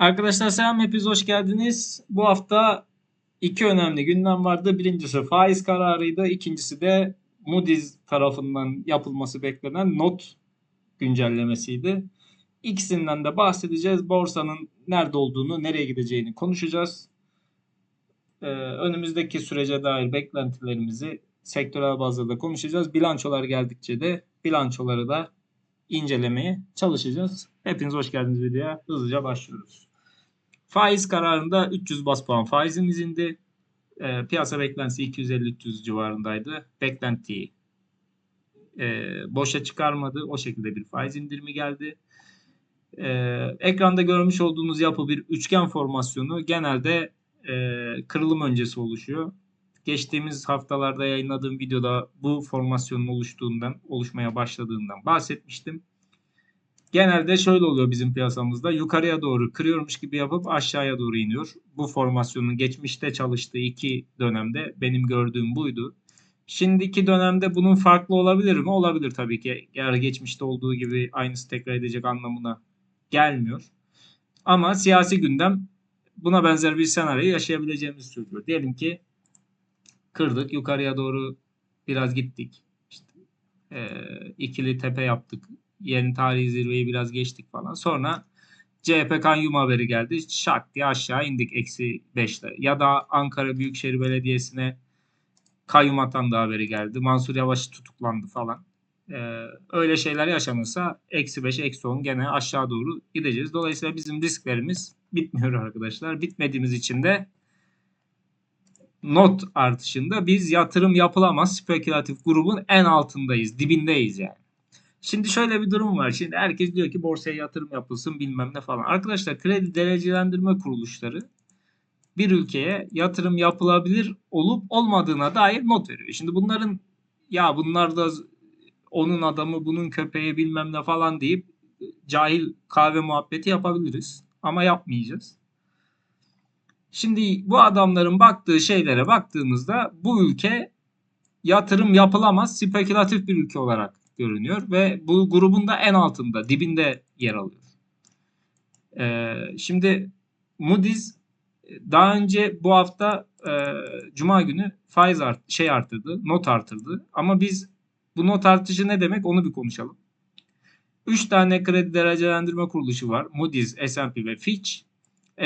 Arkadaşlar selam hepiniz hoş geldiniz. Bu hafta iki önemli gündem vardı. Birincisi faiz kararıydı. İkincisi de Moody's tarafından yapılması beklenen not güncellemesiydi. İkisinden de bahsedeceğiz. Borsanın nerede olduğunu, nereye gideceğini konuşacağız. Ee, önümüzdeki sürece dair beklentilerimizi sektörel bazda da konuşacağız. Bilançolar geldikçe de bilançoları da incelemeye çalışacağız. Hepiniz hoş geldiniz videoya. Hızlıca başlıyoruz. Faiz kararında 300 bas puan faizimiz indi. E, piyasa beklentisi 250-300 civarındaydı. Beklentiyi e, boşa çıkarmadı. O şekilde bir faiz indirimi geldi. E, ekranda görmüş olduğunuz yapı bir üçgen formasyonu. Genelde e, kırılım öncesi oluşuyor. Geçtiğimiz haftalarda yayınladığım videoda bu formasyonun oluştuğundan, oluşmaya başladığından bahsetmiştim. Genelde şöyle oluyor bizim piyasamızda. Yukarıya doğru kırıyormuş gibi yapıp aşağıya doğru iniyor. Bu formasyonun geçmişte çalıştığı iki dönemde benim gördüğüm buydu. Şimdiki dönemde bunun farklı olabilir mi? Olabilir tabii ki. Eğer geçmişte olduğu gibi aynısı tekrar edecek anlamına gelmiyor. Ama siyasi gündem buna benzer bir senaryo yaşayabileceğimizi söylüyor. Diyelim ki kırdık, yukarıya doğru biraz gittik. İşte, e, ikili tepe yaptık yeni tarihi zirveyi biraz geçtik falan. Sonra CHP kayyum haberi geldi. Şak diye aşağı indik eksi 5'te. Ya da Ankara Büyükşehir Belediyesi'ne kayyum atandı haberi geldi. Mansur Yavaş tutuklandı falan. Ee, öyle şeyler yaşanırsa eksi 5, eksi 10 gene aşağı doğru gideceğiz. Dolayısıyla bizim risklerimiz bitmiyor arkadaşlar. Bitmediğimiz için de not artışında biz yatırım yapılamaz spekülatif grubun en altındayız. Dibindeyiz yani. Şimdi şöyle bir durum var. Şimdi herkes diyor ki borsaya yatırım yapılsın bilmem ne falan. Arkadaşlar kredi derecelendirme kuruluşları bir ülkeye yatırım yapılabilir olup olmadığına dair not veriyor. Şimdi bunların ya bunlar da onun adamı bunun köpeği bilmem ne falan deyip cahil kahve muhabbeti yapabiliriz. Ama yapmayacağız. Şimdi bu adamların baktığı şeylere baktığımızda bu ülke yatırım yapılamaz spekülatif bir ülke olarak görünüyor ve bu grubun da en altında, dibinde yer alıyor. Ee, şimdi Moody's daha önce bu hafta e, Cuma günü faiz art, şey arttırdı, not arttırdı. Ama biz bu not artışı ne demek onu bir konuşalım. 3 tane kredi derecelendirme kuruluşu var. Moody's, S&P ve Fitch.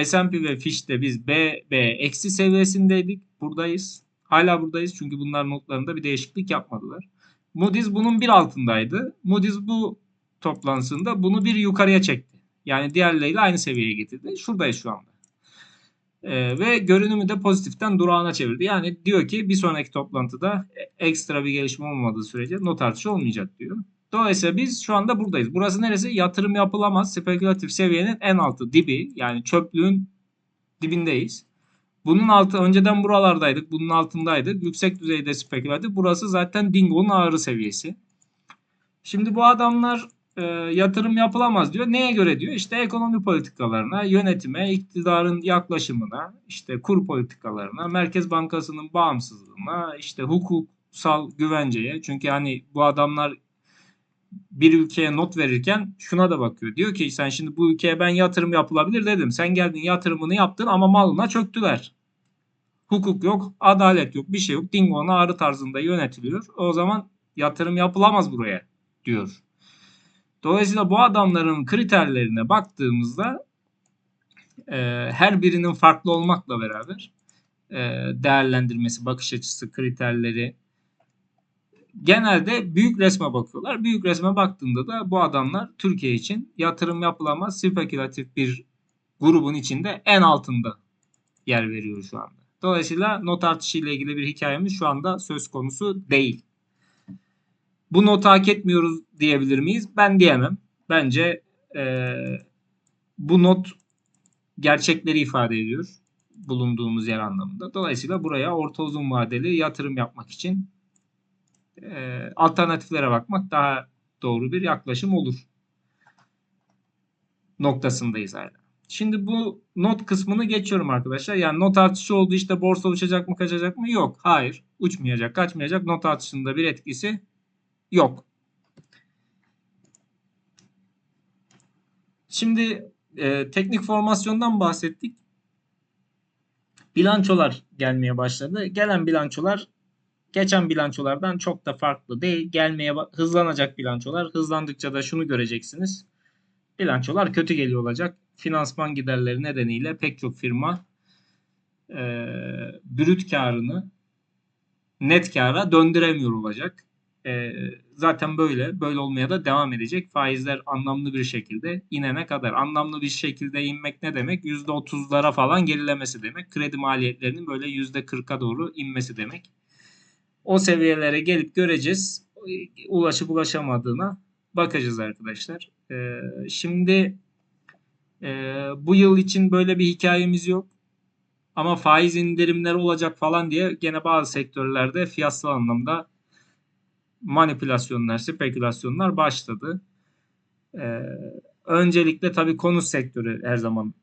S&P ve Fitch'te biz B, B eksi seviyesindeydik. Buradayız. Hala buradayız çünkü bunlar notlarında bir değişiklik yapmadılar. Moody's bunun bir altındaydı. Moody's bu toplantısında bunu bir yukarıya çekti. Yani diğerleriyle aynı seviyeye getirdi. Şuradayız şu anda. Ee, ve görünümü de pozitiften durağına çevirdi. Yani diyor ki bir sonraki toplantıda ekstra bir gelişme olmadığı sürece not artışı olmayacak diyor. Dolayısıyla biz şu anda buradayız. Burası neresi? Yatırım yapılamaz. Spekülatif seviyenin en altı dibi. Yani çöplüğün dibindeyiz. Bunun altı önceden buralardaydık. Bunun altındaydık. Yüksek düzeyde spekülatif. Burası zaten Dingo'nun ağrı seviyesi. Şimdi bu adamlar e, yatırım yapılamaz diyor. Neye göre diyor? İşte ekonomi politikalarına, yönetime, iktidarın yaklaşımına, işte kur politikalarına, Merkez Bankası'nın bağımsızlığına, işte hukuksal güvenceye. Çünkü hani bu adamlar bir ülkeye not verirken şuna da bakıyor. Diyor ki sen şimdi bu ülkeye ben yatırım yapılabilir dedim. Sen geldin yatırımını yaptın ama malına çöktüler. Hukuk yok, adalet yok, bir şey yok. Dingo'nun ağrı tarzında yönetiliyor. O zaman yatırım yapılamaz buraya diyor. Dolayısıyla bu adamların kriterlerine baktığımızda e, her birinin farklı olmakla beraber e, değerlendirmesi, bakış açısı, kriterleri, genelde büyük resme bakıyorlar. Büyük resme baktığında da bu adamlar Türkiye için yatırım yapılamaz spekülatif bir grubun içinde en altında yer veriyor şu anda. Dolayısıyla not artışı ile ilgili bir hikayemiz şu anda söz konusu değil. Bu notu hak etmiyoruz diyebilir miyiz? Ben diyemem. Bence e, bu not gerçekleri ifade ediyor bulunduğumuz yer anlamında. Dolayısıyla buraya orta uzun vadeli yatırım yapmak için e, alternatiflere bakmak daha doğru bir yaklaşım olur. Noktasındayız hala. Şimdi bu not kısmını geçiyorum arkadaşlar. Yani not artışı oldu işte borsa uçacak mı kaçacak mı? Yok. Hayır. Uçmayacak, kaçmayacak. Not artışında bir etkisi yok. Şimdi e, teknik formasyondan bahsettik. Bilançolar gelmeye başladı. Gelen bilançolar geçen bilançolardan çok da farklı değil. Gelmeye hızlanacak bilançolar. Hızlandıkça da şunu göreceksiniz. Bilançolar kötü geliyor olacak. Finansman giderleri nedeniyle pek çok firma e, brüt karını net kara döndüremiyor olacak. E, zaten böyle. Böyle olmaya da devam edecek. Faizler anlamlı bir şekilde inene kadar. Anlamlı bir şekilde inmek ne demek? %30'lara falan gerilemesi demek. Kredi maliyetlerinin böyle %40'a doğru inmesi demek. O seviyelere gelip göreceğiz. Ulaşıp ulaşamadığına bakacağız arkadaşlar. E, şimdi e, bu yıl için böyle bir hikayemiz yok. Ama faiz indirimleri olacak falan diye gene bazı sektörlerde fiyatsal anlamda manipülasyonlar, spekülasyonlar başladı. Ee, öncelikle tabii konut sektörü her zaman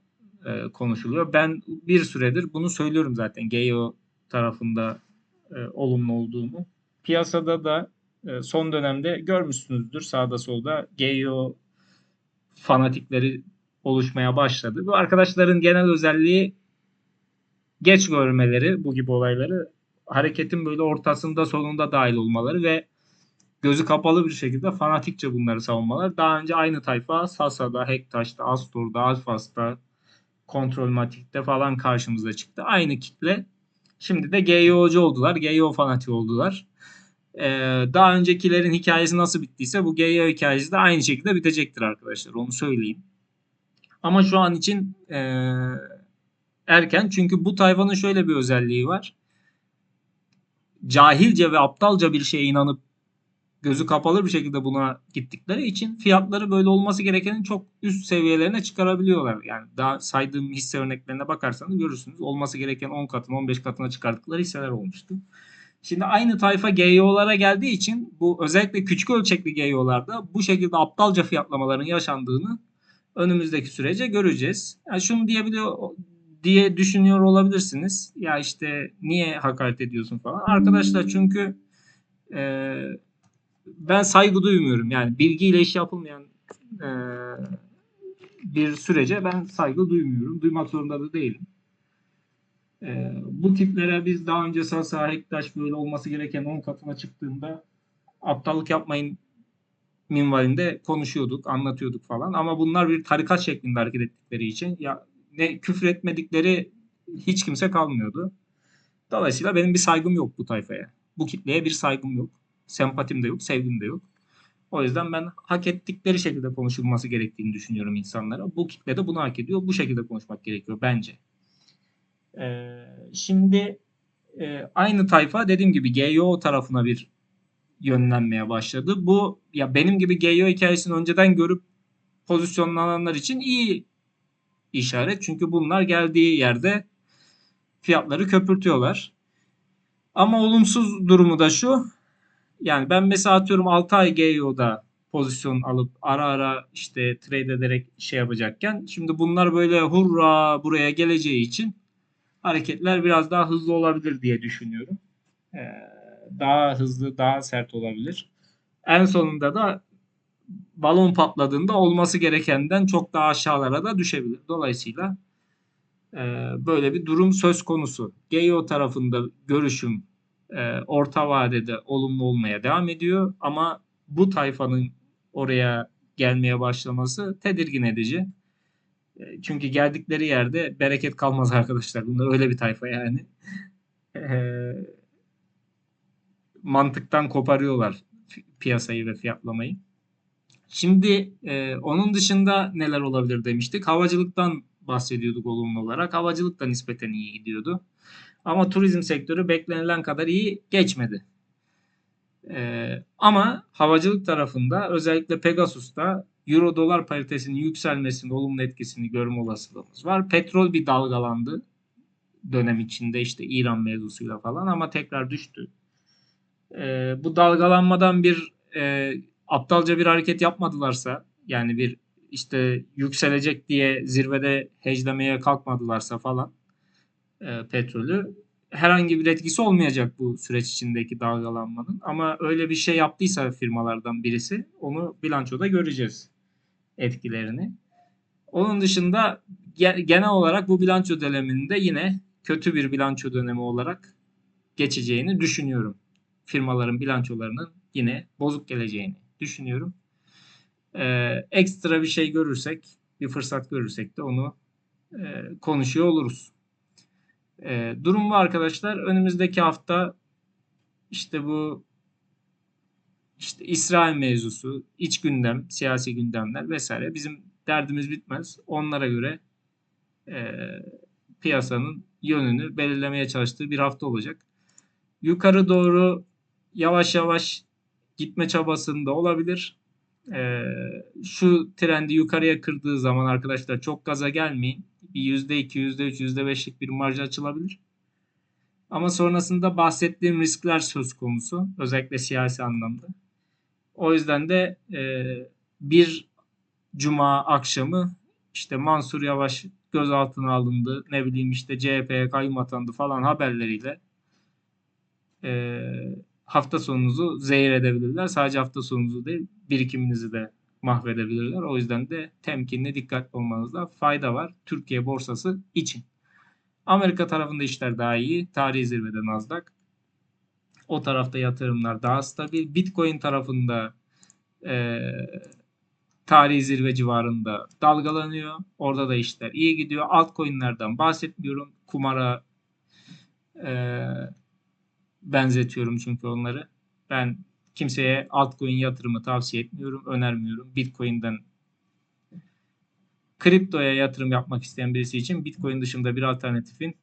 e, konuşuluyor. Ben bir süredir bunu söylüyorum zaten GEO tarafında e, olumlu olduğunu. Piyasada da e, son dönemde görmüşsünüzdür sağda solda GEO fanatikleri oluşmaya başladı. Bu arkadaşların genel özelliği geç görmeleri bu gibi olayları hareketin böyle ortasında sonunda dahil olmaları ve gözü kapalı bir şekilde fanatikçe bunları savunmalar. Daha önce aynı tayfa Sasa'da, Hektaş'ta, Astor'da, Alfas'ta, Kontrolmatik'te falan karşımıza çıktı. Aynı kitle. Şimdi de GEO'cu oldular. GEO fanatiği oldular. Ee, daha öncekilerin hikayesi nasıl bittiyse bu GEO hikayesi de aynı şekilde bitecektir arkadaşlar. Onu söyleyeyim. Ama şu an için ee, erken. Çünkü bu tayfanın şöyle bir özelliği var. Cahilce ve aptalca bir şeye inanıp gözü kapalı bir şekilde buna gittikleri için fiyatları böyle olması gerekenin çok üst seviyelerine çıkarabiliyorlar. Yani daha saydığım hisse örneklerine bakarsanız görürsünüz. Olması gereken 10 katına 15 katına çıkardıkları hisseler olmuştu. Şimdi aynı tayfa GEO'lara geldiği için bu özellikle küçük ölçekli GEO'larda bu şekilde aptalca fiyatlamaların yaşandığını önümüzdeki sürece göreceğiz. Yani şunu diyebiliyor diye düşünüyor olabilirsiniz. Ya işte niye hakaret ediyorsun falan. Arkadaşlar çünkü e, ben saygı duymuyorum. Yani bilgiyle iş yapılmayan e, bir sürece ben saygı duymuyorum. Duymak zorunda da değilim. E, bu tiplere biz daha önce Sasa, Hektaş böyle olması gereken 10 katına çıktığında aptallık yapmayın minvalinde konuşuyorduk, anlatıyorduk falan. Ama bunlar bir tarikat şeklinde hareket ettikleri için ya ne küfür etmedikleri hiç kimse kalmıyordu. Dolayısıyla benim bir saygım yok bu tayfaya. Bu kitleye bir saygım yok. Sempatim de yok, sevgim de yok. O yüzden ben hak ettikleri şekilde konuşulması gerektiğini düşünüyorum insanlara. Bu kitle de bunu hak ediyor. Bu şekilde konuşmak gerekiyor bence. Ee, şimdi e, aynı tayfa dediğim gibi GEO tarafına bir yönlenmeye başladı. Bu ya benim gibi GEO hikayesini önceden görüp pozisyonlananlar için iyi işaret. Çünkü bunlar geldiği yerde fiyatları köpürtüyorlar. Ama olumsuz durumu da şu. Yani ben mesela atıyorum 6 ay GEO'da pozisyon alıp ara ara işte trade ederek şey yapacakken şimdi bunlar böyle hurra buraya geleceği için hareketler biraz daha hızlı olabilir diye düşünüyorum. Ee, daha hızlı, daha sert olabilir. En sonunda da balon patladığında olması gerekenden çok daha aşağılara da düşebilir. Dolayısıyla e, böyle bir durum söz konusu. GEO tarafında görüşüm e, orta vadede olumlu olmaya devam ediyor ama bu tayfanın oraya gelmeye başlaması tedirgin edici. E, çünkü geldikleri yerde bereket kalmaz arkadaşlar. Bunlar öyle bir tayfa yani. E, mantıktan koparıyorlar piyasayı ve fiyatlamayı. Şimdi e, onun dışında neler olabilir demiştik. Havacılıktan bahsediyorduk olumlu olarak. Havacılık da nispeten iyi gidiyordu. Ama turizm sektörü beklenilen kadar iyi geçmedi. Ee, ama havacılık tarafında özellikle Pegasus'ta Euro dolar paritesinin yükselmesinin olumlu etkisini görme olasılığımız var. Petrol bir dalgalandı dönem içinde işte İran mevzusuyla falan ama tekrar düştü. Ee, bu dalgalanmadan bir e, aptalca bir hareket yapmadılarsa yani bir işte yükselecek diye zirvede heclemeye kalkmadılarsa falan e, petrolü herhangi bir etkisi olmayacak bu süreç içindeki dalgalanmanın. Ama öyle bir şey yaptıysa firmalardan birisi onu bilançoda göreceğiz etkilerini. Onun dışında ge- genel olarak bu bilanço döneminde yine kötü bir bilanço dönemi olarak geçeceğini düşünüyorum. Firmaların bilançolarının yine bozuk geleceğini düşünüyorum. Ee, ekstra bir şey görürsek, bir fırsat görürsek de onu e, konuşuyor oluruz. E, durum bu arkadaşlar. Önümüzdeki hafta işte bu işte İsrail mevzusu, iç gündem, siyasi gündemler vesaire bizim derdimiz bitmez. Onlara göre e, piyasanın yönünü belirlemeye çalıştığı bir hafta olacak. Yukarı doğru yavaş yavaş gitme çabasında olabilir. E, şu trendi yukarıya kırdığı zaman arkadaşlar çok gaza gelmeyin. Bir %2, %3, %5'lik bir marj açılabilir. Ama sonrasında bahsettiğim riskler söz konusu. Özellikle siyasi anlamda. O yüzden de e, bir cuma akşamı işte Mansur Yavaş gözaltına alındı. Ne bileyim işte CHP'ye kayyum atandı falan haberleriyle e, hafta sonunuzu zehir edebilirler. Sadece hafta sonunuzu değil birikiminizi de mahvedebilirler. O yüzden de temkinli dikkatli olmanızda fayda var. Türkiye borsası için. Amerika tarafında işler daha iyi. Tarihi zirvede Nasdaq. O tarafta yatırımlar daha stabil. Bitcoin tarafında e, tarihi zirve civarında dalgalanıyor. Orada da işler iyi gidiyor. Altcoin'lerden bahsetmiyorum. Kumara e, benzetiyorum çünkü onları. Ben kimseye altcoin yatırımı tavsiye etmiyorum, önermiyorum. Bitcoin'den kriptoya yatırım yapmak isteyen birisi için Bitcoin dışında bir alternatifin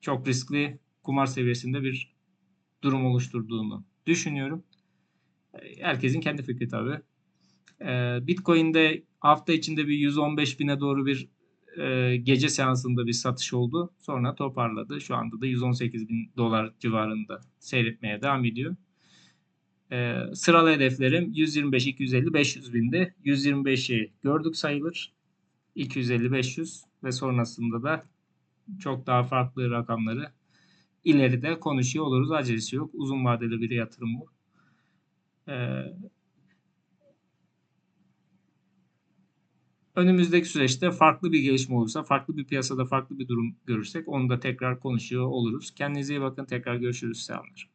çok riskli kumar seviyesinde bir durum oluşturduğunu düşünüyorum. Herkesin kendi fikri tabii. Bitcoin'de hafta içinde bir 115 bine doğru bir gece seansında bir satış oldu. Sonra toparladı. Şu anda da 118 bin dolar civarında seyretmeye devam ediyor. sıralı hedeflerim 125, 250, 500 binde. 125'i gördük sayılır. 250-500 ve sonrasında da çok daha farklı rakamları ileride konuşuyor oluruz. Acelesi yok. Uzun vadeli bir yatırım bu. Ee, önümüzdeki süreçte farklı bir gelişme olursa, farklı bir piyasada farklı bir durum görürsek onu da tekrar konuşuyor oluruz. Kendinize iyi bakın. Tekrar görüşürüz. Selamlar.